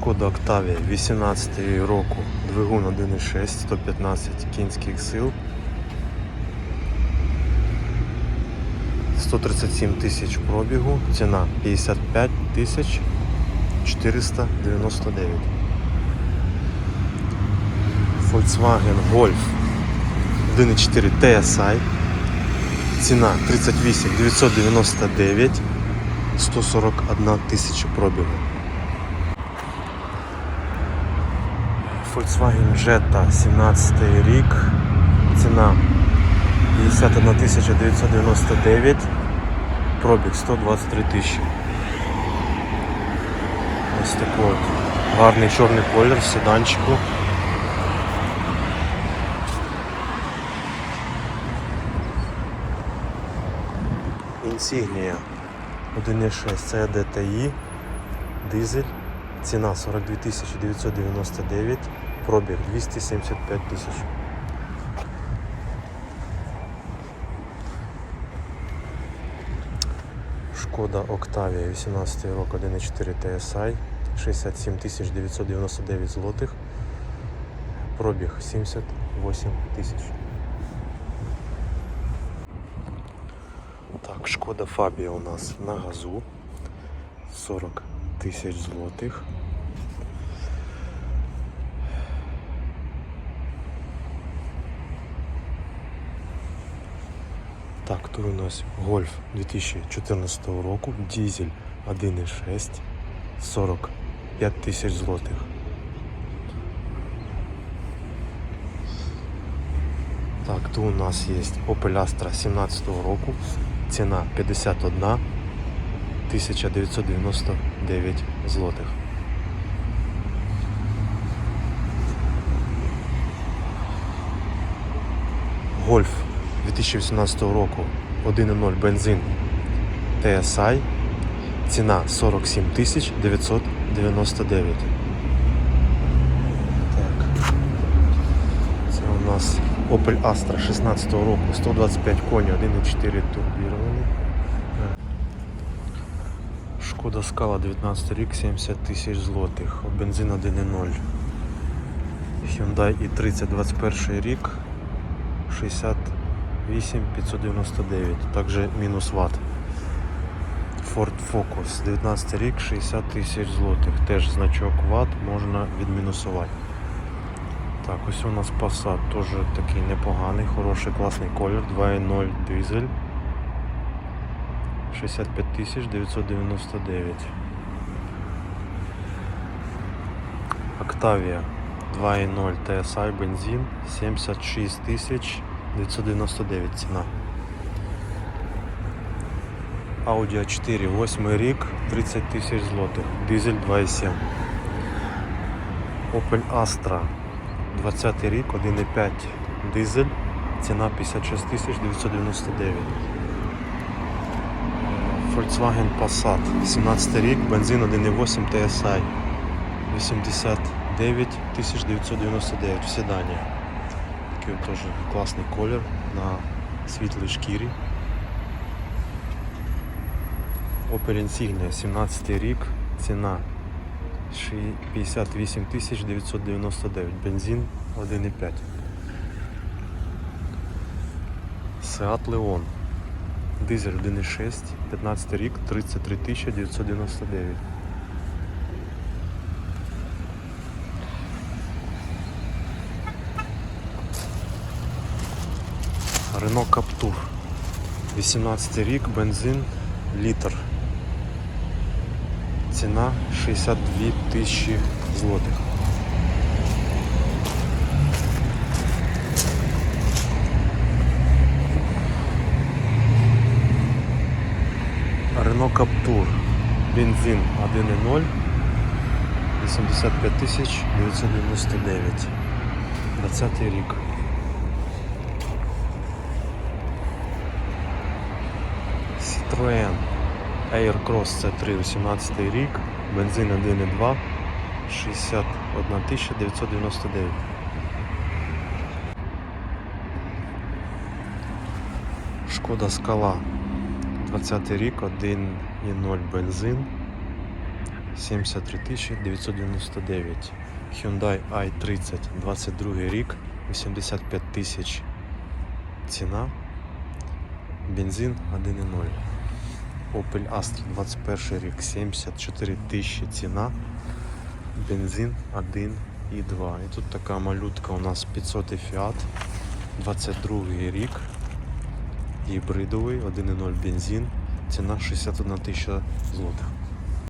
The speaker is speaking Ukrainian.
Шкода Октавія 18 року, двигун 1.6, 115 кінських сил. 137 тисяч пробігу, ціна 55 тисяч 499. Volkswagen Golf 1.4 TSI. Ціна 38 999 141 тисяча пробігу. Volkswagen Jetta 17 рік. Ціна 51 999. Пробіг 123 тисячі. Ось такий от гарний чорний колір в седанчику. Інсігнія 1.6 це DTI, дизель, ціна 42 999, пробіг 275 тисяч. Шкода Октавія 18 рок 1.4 TSI, 67 999 злотих, пробіг 78 тисяч. Так, шкода Фабія у нас на газу 40 тисяч злотих. Так, тут у нас Гольф 2014 року, дизель 1.6, 45 тисяч злотих. Так, тут у нас есть Opel Astra 17 року, ціна 51 1999 злотих. Гольф 2018 року 1.0 бензин TSI. Ціна 47 999. Так. Це у нас Opel Astra 16 року, 125 коні, 1.4 турбірований. Шкода Скала 19 рік, 70 тисяч злотих, бензин 1.0. Hyundai i30 21 рік, 68 599, також мінус ватт. Ford Focus 19 рік, 60 тисяч злотих, теж значок ватт можна відмінусувати. Так, ось у нас Passat теж такий непоганий, хороший, класний колір, 2.0 дизель. 65 тисяч 999. Octavia 2.0 TSI бензин 76 тисяч 999 ціна. Audi A4 8 рік 30 тисяч злотих. Дизель 2.7. Opel Astra 20 рік 1.5 дизель. Ціна 56 тисяч 999. Volkswagen Passat 17 рік, бензин 1.8 TSI 89 999 в седані. Такий теж класний колір на світлій шкірі. Opel Insignia 17 рік, ціна 58 999, бензин 1.5. Seat Leon Дизель 1.6, 15 рік, 33 999. Renault Captur. 18 рік, бензин, літр. Ціна 62 тисячі злотих. Renault Captur. Бензин 1.0. 85 тисяч 999. 20 рік. Citroën Aircross C3 18 рік. Бензин 1.2. 61 999. Шкода Скала 20 рік, 1,0 бензин, 73 999. Hyundai i30 22 рік, 85 тисяч ціна. Бензин 1.0. Opel Astra 21 рік, 74 тисячі ціна. Бензин 1.2. І тут така малютка у нас 500 Fiat, 22 рік. Гібридовий, 1.0 бензин. Ціна 61 тисяча злотих.